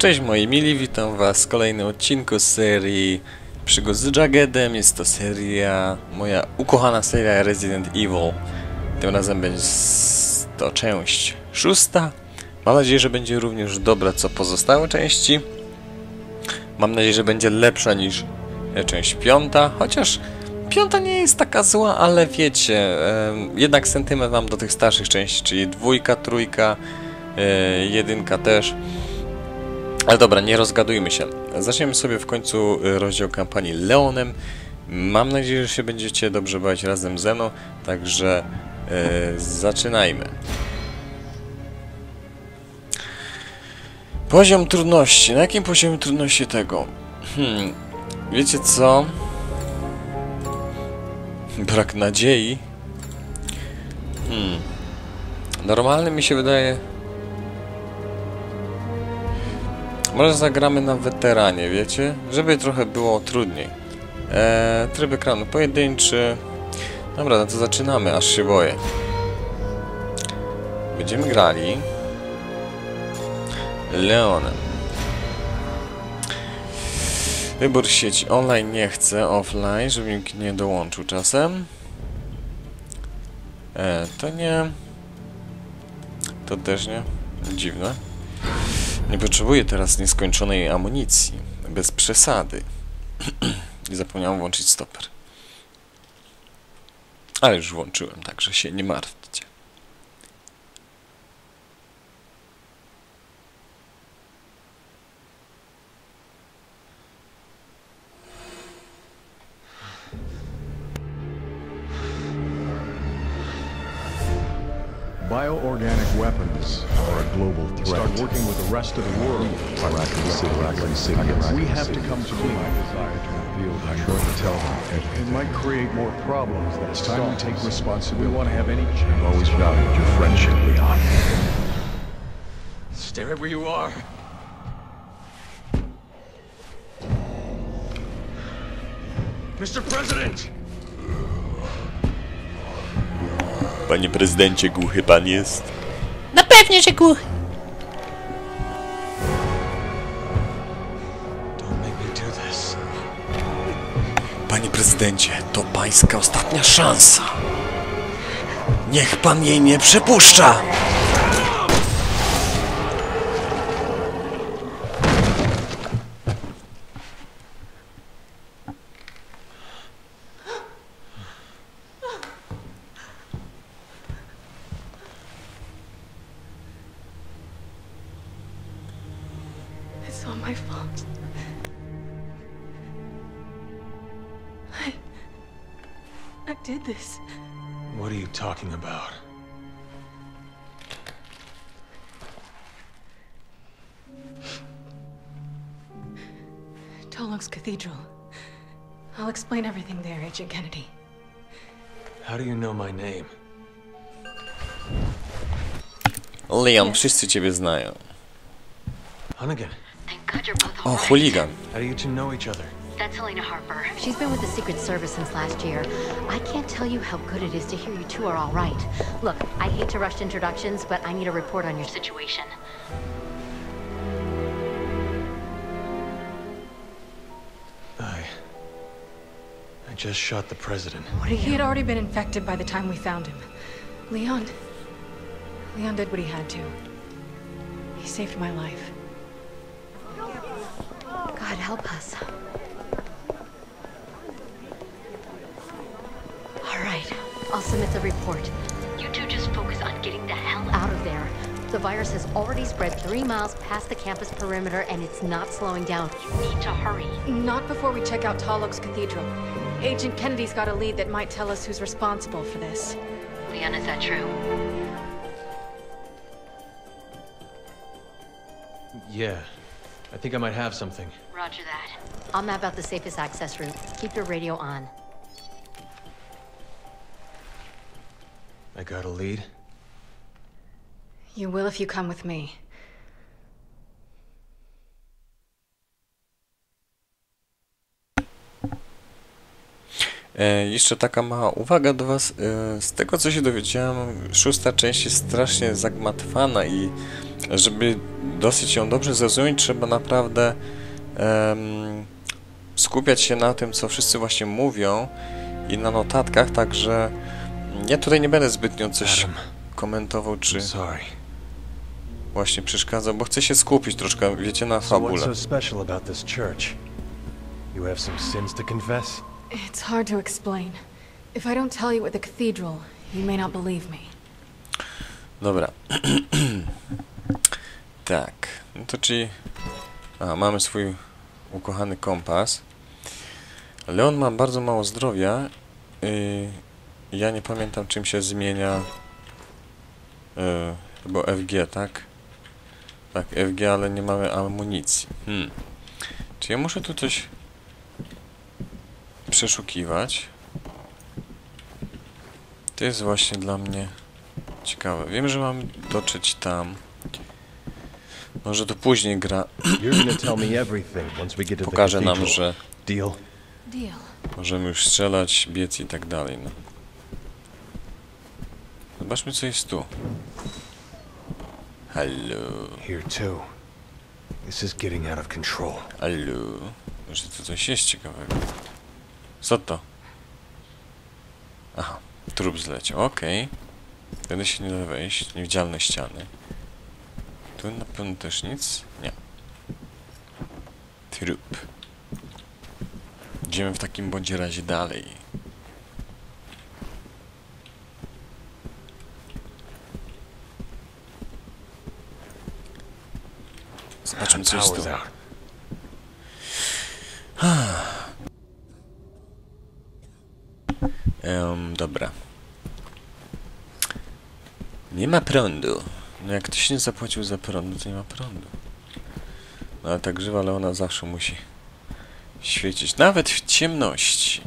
Cześć moi mili, witam was w kolejnym odcinku serii Przygód z Jaggedem. Jest to seria, moja ukochana seria Resident Evil. Tym razem będzie to część szósta. Mam nadzieję, że będzie również dobra co pozostałe części. Mam nadzieję, że będzie lepsza niż e, część piąta, chociaż piąta nie jest taka zła, ale wiecie, jednak sentyment mam do tych starszych części, czyli dwójka, trójka, e, jedynka też. Ale dobra, nie rozgadujmy się. Zaczniemy sobie w końcu y, rozdział kampanii Leonem. Mam nadzieję, że się będziecie dobrze bawić razem ze mną, także y, zaczynajmy. Poziom trudności. Na jakim poziomie trudności tego? Hmm, wiecie co? Brak nadziei. Hmm. Normalny mi się wydaje Może zagramy na weteranie, wiecie? Żeby trochę było trudniej. Eee, tryb ekranu pojedynczy. Dobra, no to zaczynamy, aż się boję. Będziemy grali Leonem. Wybór sieci online nie chcę, offline, żeby nikt nie dołączył czasem. E, to nie. To też nie. Dziwne. Nie potrzebuję teraz nieskończonej amunicji. Bez przesady. I zapomniałem włączyć stoper. Ale już włączyłem, także się nie martwcie. We have to come to my desire to reveal I'm going to tell them. It might create more problems than it's time we take responsibility. We want to have any change. I've always valued your friendship, Leon. Stay right where you are. Mr. President! Panie prezydencie, głuchy pan jest? No pewnie, że głuchy. Prezydencie, to pańska ostatnia szansa. Niech pan jej nie przepuszcza! It's all my fault. Did this. What are you talking about? Tolox Cathedral. I'll explain everything there, Agent Kennedy. How do you know my name? Liam, wszyscy ciebie znają. Hunnigan. Thank God you're both O, alright. chuligan. How do you two know each other? That's Helena Harper. She's been with the Secret Service since last year. I can't tell you how good it is to hear you two are all right. Look, I hate to rush introductions, but I need a report on your situation. I. I just shot the president. What are He had already been infected by the time we found him. Leon. Leon did what he had to. He saved my life. God help us. All right, I'll submit the report. You two just focus on getting the hell out of there. The virus has already spread three miles past the campus perimeter, and it's not slowing down. You need to hurry. Not before we check out Tolox Cathedral. Agent Kennedy's got a lead that might tell us who's responsible for this. Leon, is that true? Yeah. I think I might have something. Roger that. I'll map out the safest access route. Keep your radio on. I got a lead. You will if you come with me. E, jeszcze taka mała uwaga do Was. E, z tego co się dowiedziałem, szósta część jest strasznie zagmatwana i Żeby dosyć ją dobrze zrozumieć, trzeba naprawdę em, skupiać się na tym, co wszyscy właśnie mówią i na notatkach, także ja tutaj nie będę zbytnio coś Adam, komentował, czy właśnie przeszkadzał, bo chcę się skupić troszkę, wiecie, na fabule. so special about this church? You have some sins to confess? It's hard to explain. If I don't tell you at the cathedral, you may not believe me. Dobra. tak. No to czyli... A, mamy swój ukochany kompas. Leon ma bardzo mało zdrowia. Yy, ja nie pamiętam czym się zmienia... Yy, chyba FG, tak? Tak, FG, ale nie mamy amunicji. Hmm. Czy ja muszę tu coś przeszukiwać? To jest właśnie dla mnie ciekawe. Wiem, że mam dotrzeć tam. Może to później gra pokaże nam, że możemy już strzelać, biec i tak dalej. No. Zobaczmy, co jest tu. Halo, Here too. This is getting out of control. halo. Może tu coś jest ciekawego. Co to? Aha, trup zleciał, okej. Tędy się nie da wejść, niewidzialne ściany. Tu na pewno też nic? Nie. Trup. Idziemy w takim bądź razie dalej. Zobaczmy co jest tu. Em, dobra. Nie ma prądu. No jak ktoś nie zapłacił za prąd, to nie ma prądu. No ale ta grzywa Leona zawsze musi świecić. Nawet w ciemności.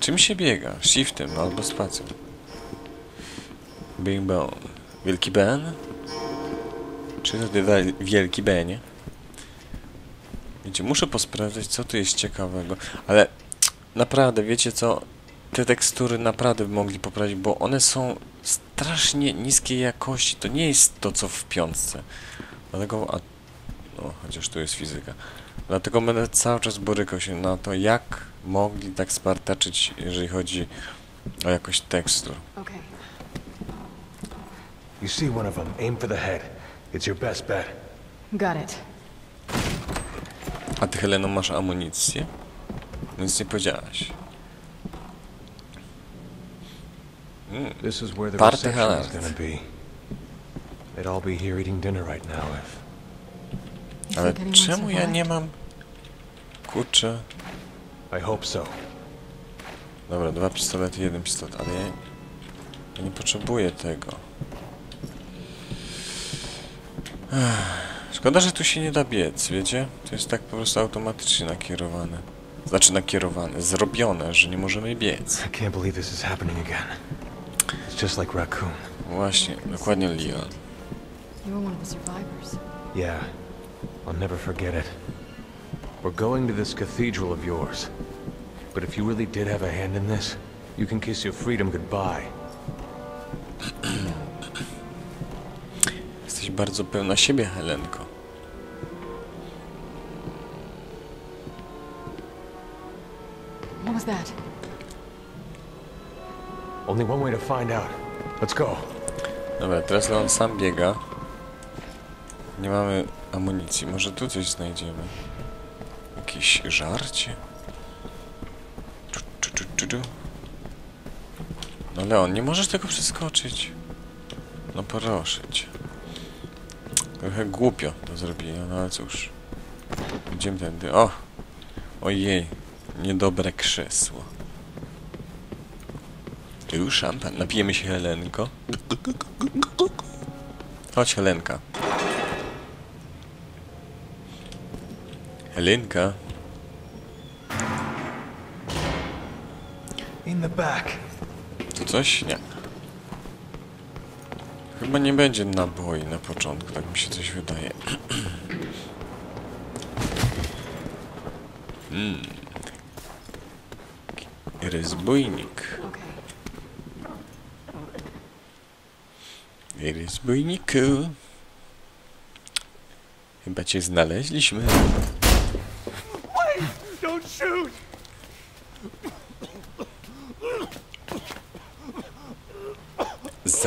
Czym się biega? Shiftem albo spacją. Bing bong. Wielki Ben? Czy to ty wa- wielki Benie? Wiecie, muszę posprawdzać, co tu jest ciekawego. Ale naprawdę, wiecie co? Te tekstury naprawdę by mogli poprawić, bo one są strasznie niskiej jakości. To nie jest to, co w piątce. Dlatego, a, no, chociaż tu jest fizyka. Dlatego będę cały czas borykał się na to, jak mogli tak spartaczyć, jeżeli chodzi o jakość tekstur. Okay. You see one of them, aim for the head. It's your best bet. Got it. A ty, Heleno, masz amunicję? Nic nie powiedziałaś. Mm. This is where the Parte reception is Halard. gonna be. They'd all be here eating dinner right now if... You Ale czemu ja nie mam... Kurczę... I hope so. Dobra, dwa pistolety, jeden pistolet, ale ja, ja nie potrzebuję tego. Szkoda, że tu się nie da biec, wiecie? To jest tak po prostu automatycznie nakierowane. Znaczy nakierowane, zrobione, że nie możemy biec. I can't believe this is happening again. It's just like Raccoon. Właśnie, dokładnie Leon. You were one of the survivors. Yeah, I'll never forget it. We're going to this cathedral of yours. But if you really did have a hand in this, you can kiss your freedom goodbye. Bardzo pełna siebie, Helenko. What was that? Only one way to find out. Let's go. Dobra, teraz Leon sam biega. Nie mamy amunicji. Może tu coś znajdziemy. Jakieś żarcie? Czu, czu, czu. No Leon, nie możesz tego przeskoczyć. No proszę cię. Trochę głupio to zrobiłem, no ale cóż. Idziemy tędy. O! Ojej. Niedobre krzesło. Tu szampan. Napijemy się Helenko. Chodź Helenka. Helenka. In the back. Tu coś? Nie. Chyba nie będzie naboi na początku, tak mi się coś wydaje. Hmm. Rozbójnik. Rozbójniku. Chyba cię znaleźliśmy.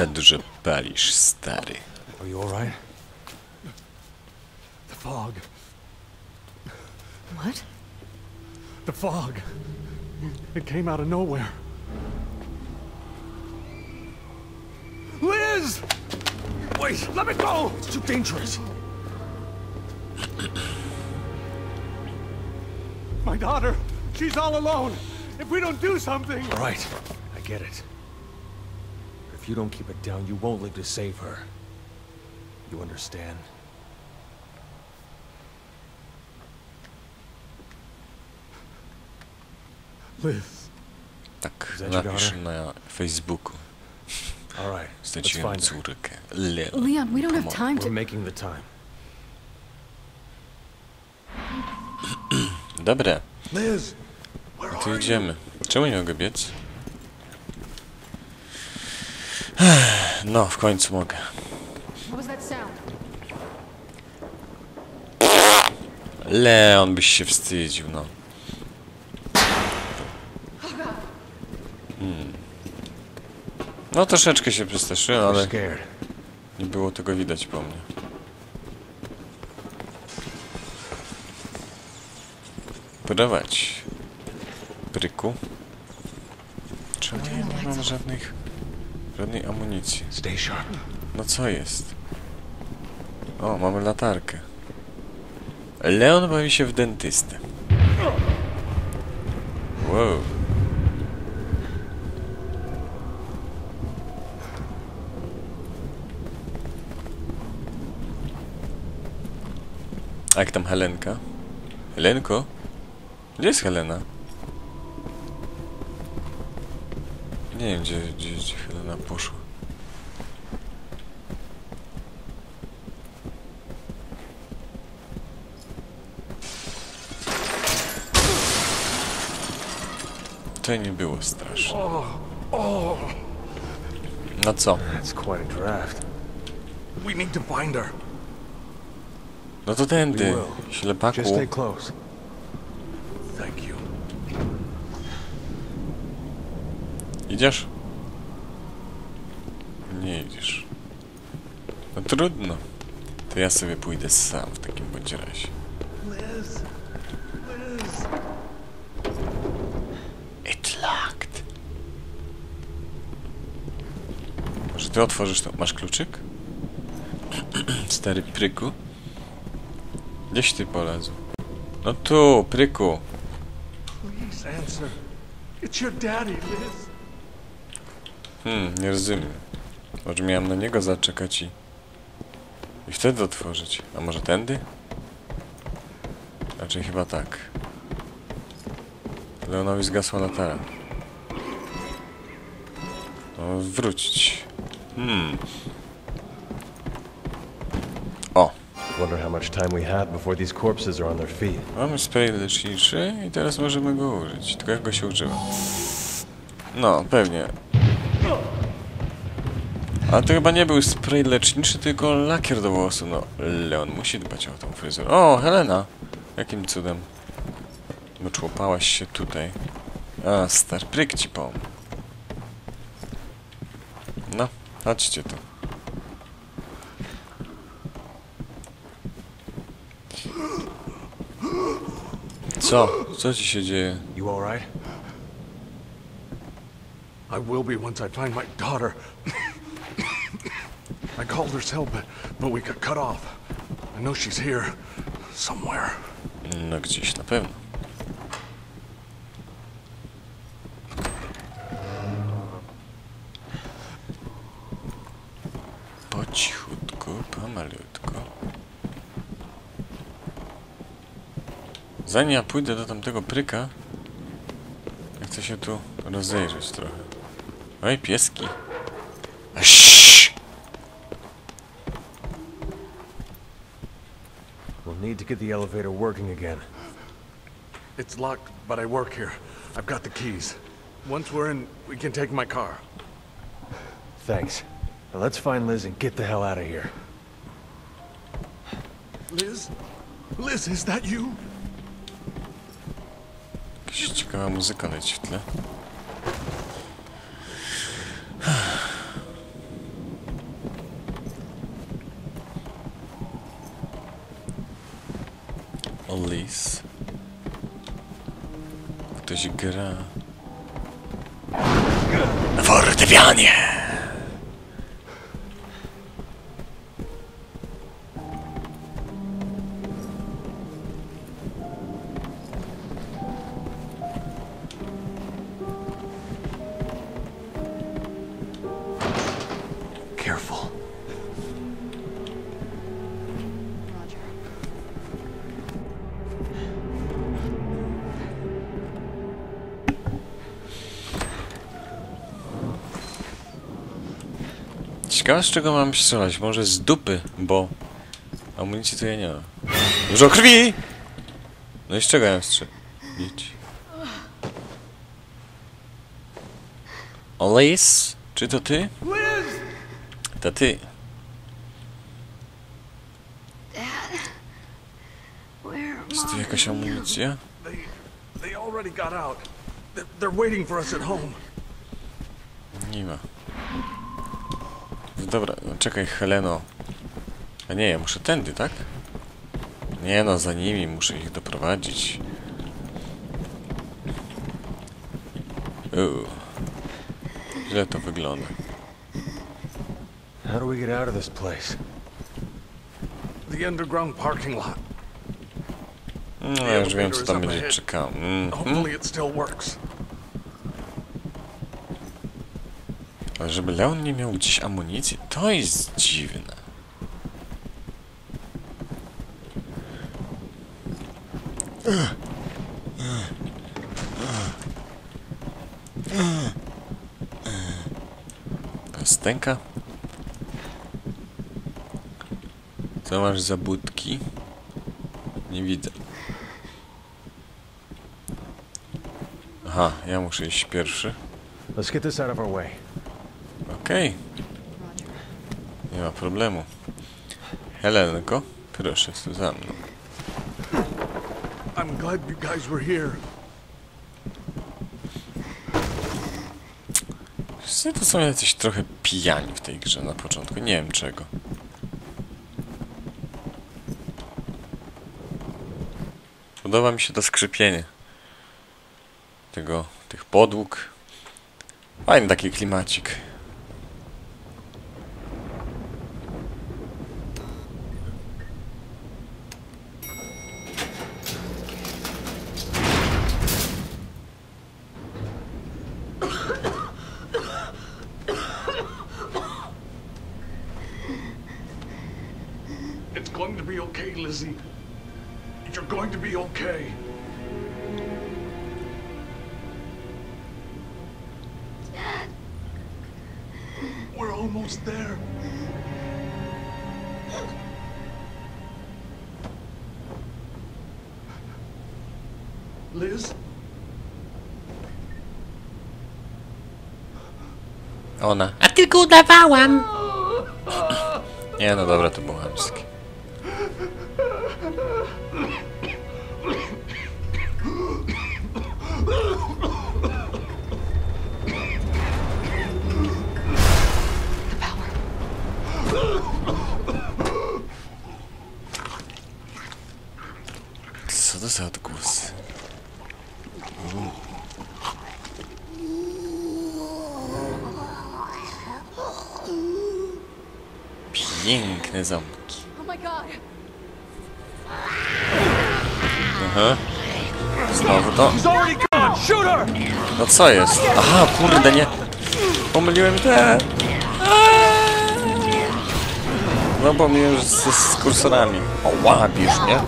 Za dużo palisz, stary. Are you alright? The fog. What? The fog. It came out of nowhere. Liz! Wait, let me go! It's too dangerous. My daughter, she's all alone. If we don't do something. Alright, I get it. If you don't keep it down, you won't live to save her. You understand? Liz, Tak, Is that your napisz daughter? na Facebooku. Alright, let's Straciłem find her. córkę. Leon. Leon, we don't have Come time We're to. making the time. Dobra, Liz, where to are idziemy. Czemu nie mogę biec? No, w końcu mogę. Leon byś się wstydził, no. Hmm. No troszeczkę się przestraszyłem, ale nie było tego widać po mnie. Prowadź. Pryku. Czemu nie mam żadnych... żadnej amunicji? No co jest? O, mamy latarkę. Leon bawi się w dentystę. Wow. A jak tam Helenka? Helenko? Gdzie jest Helena? Nie wiem, gdzie, gdzie, gdzie To nie było straszne. No co? No to tędy, ślepaku. Idziesz? Liz, Liz. It's locked. Może ty otworzysz to? Masz kluczyk? Stary pryku? Gdzieś ty polazł? No tu, pryku. Please answer. It's your daddy, Liz. Hmm, nie rozumiem. Może miałem na niego zaczekać i... I wtedy otworzyć. A może tędy? Raczej chyba tak. Leonowi zgasła latara. No, wrócić. Hmm. O, Wonder how much time we have before these corpses are on their feet. mamy spray leczniczy i teraz możemy go użyć. Tylko jak go się używa? No, pewnie. A to chyba nie był spray leczniczy, tylko lakier do włosu. No, Leon musi dbać o tą fryzurę. O, Helena! Jakim cudem? Doczłopałaś się tutaj. A, star pryk ci pomógł. No, chodźcie tu. Co? Co ci się dzieje? You alright? I will be once I find my daughter. Her cell, but, we got cut off. I know she's here. Somewhere. No gdzieś na pewno. Po cichutku, pomalutku. Zanim ja pójdę do tamtego pryka, chcę się tu rozejrzeć trochę. Oj, pieski. Aaaa! Need to get the elevator working again. It's locked, but I work here. I've got the keys. Once we're in, we can take my car. Thanks. Now let's find Liz and get the hell out of here. Liz? Liz, is that you? Jakaś ciekawa muzyka leci w tle. Ktoś gra. Fortepianie! Z czego mam strzelać. Może z dupy, bo amunicji to ja nie mam. Dużo krwi! No i z czego ja mam strzelić? Liz? Czy to ty? To ty. Jest tu jakaś amunicja? They, they already got out. They're, they're waiting for us at home. Nie ma. No Dobra, no czekaj, Heleno. A nie, ja muszę tędy, tak? Nie no, za nimi muszę ich doprowadzić. Uuu. Źle to wygląda. How do we get out of this place? The underground parking lot. No, ja już wiem, co tam będzie czekało. Mhm. Hopefully Ale żeby Leon nie miał gdzieś amunicji, to jest dziwne. Stęka. Co masz za budki? Nie widzę. Aha, ja muszę iść pierwszy. Let's get this out of our way. Okej. Nie ma problemu. Helenko, proszę, tu za mną. I'm glad you guys were here. Wszyscy to są jacyś trochę pijani w tej grze na początku. Nie wiem czego. Podoba mi się to skrzypienie. Tego, tych podłóg. Fajny taki klimacik. Almost there. Liz? Ona. A tylko udawałam. Nie no dobra, to było chamskie. Piękne zamki. Oh. Aha. Znowu to. No co jest? Aha, kurde, nie. Pomyliłem te. No pomyliłem że z, z kursorami. O, łapisz, nie?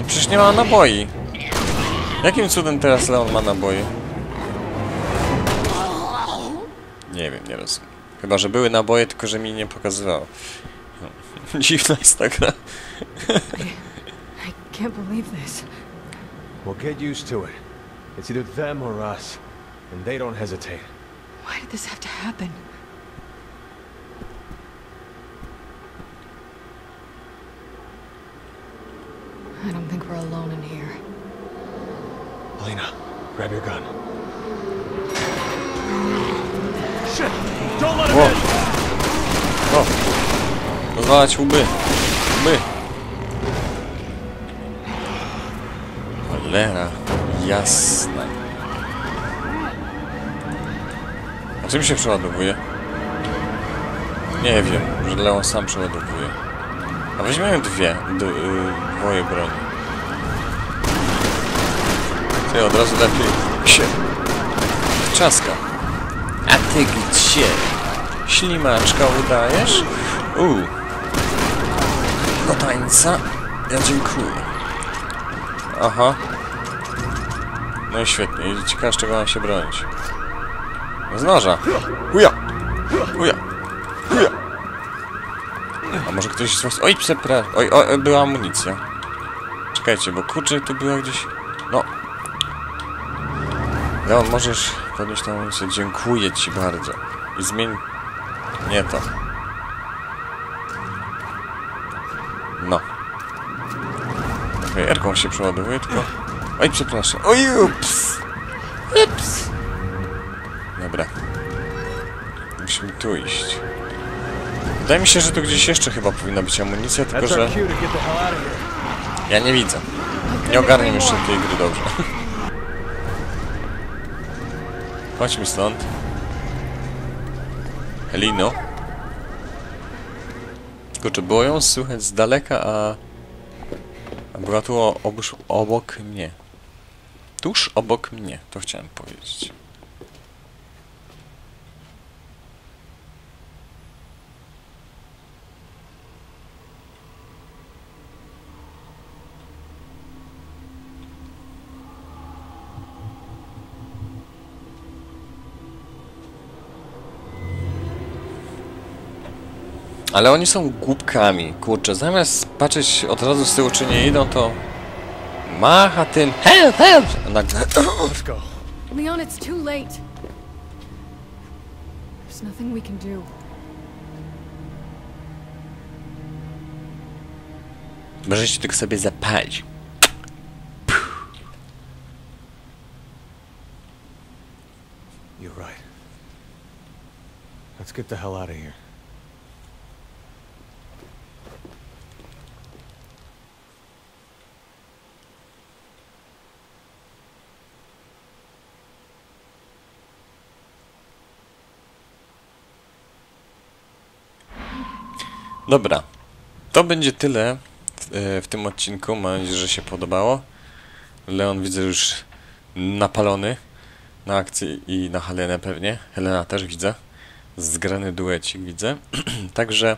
I przecież nie ma naboi. Jakim cudem teraz Leon ma naboje? Nie wiem, nie rozumiem. Chyba, że były naboje, tylko że mi nie pokazywało. Dziwna jest ta gra. I can't believe this. Well, get used to it. It's either them or us. And they don't hesitate. Why did this have to happen? I don't think we're alone in here. Elena, grab your gun. O! O! Rozwalać łby! Łby! Cholera. Jasna. A czym się przeładowuje? Nie wiem, że Leon sam przeładowuje. A weźmiemy dwie, y, dwoje broni. Ty od razu lepiej się trzaska. A ty gdzie? Ślimaczka udajesz? Uuu. Do tańca? Ja dziękuję. Aha. No i świetnie. I ciekawe z czego mam się bronić. Z noża. Huja! Huja! Huja! A może ktoś z was... Oj, przepraszam. Oj, oj, była amunicja. Czekajcie, bo kurczę, tu była gdzieś... No. Możesz podnieść tą amunicję. Dziękuję ci bardzo. I zmień... Nie to. No. Okej, Erką się przeładowuje, tylko... Oj, przepraszam. Oj, ups! Ups! Dobra. Musimy tu iść. Wydaje mi się, że tu gdzieś jeszcze chyba powinna być amunicja, tylko że... Ja nie widzę. Nie ogarniam jeszcze tej gry dobrze. Chodźmy stąd. Helino. Kurczę, było ją słychać z daleka, a... a była tu obok mnie. Tuż obok mnie, to chciałem powiedzieć. Ale oni są głupkami, kurczę. Zamiast patrzeć od razu z tyłu, czy nie idą, to... Macha tym... Help, help! Nagle... Leon, it's too late. There's nothing we can do. Możecie tylko sobie zapalić. You're right. Let's get the hell out of here. Dobra. To będzie tyle w, w tym odcinku. Mam nadzieję, że się podobało. Leon widzę już napalony na akcję i na Helenę pewnie. Helena też widzę. Zgrany duecik widzę. Także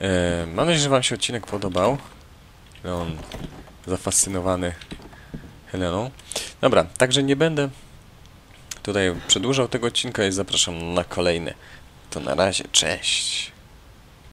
e, mam nadzieję, że Wam się odcinek podobał. Leon zafascynowany Heleną. Dobra, także nie będę tutaj przedłużał tego odcinka i zapraszam na kolejny. To na razie, cześć.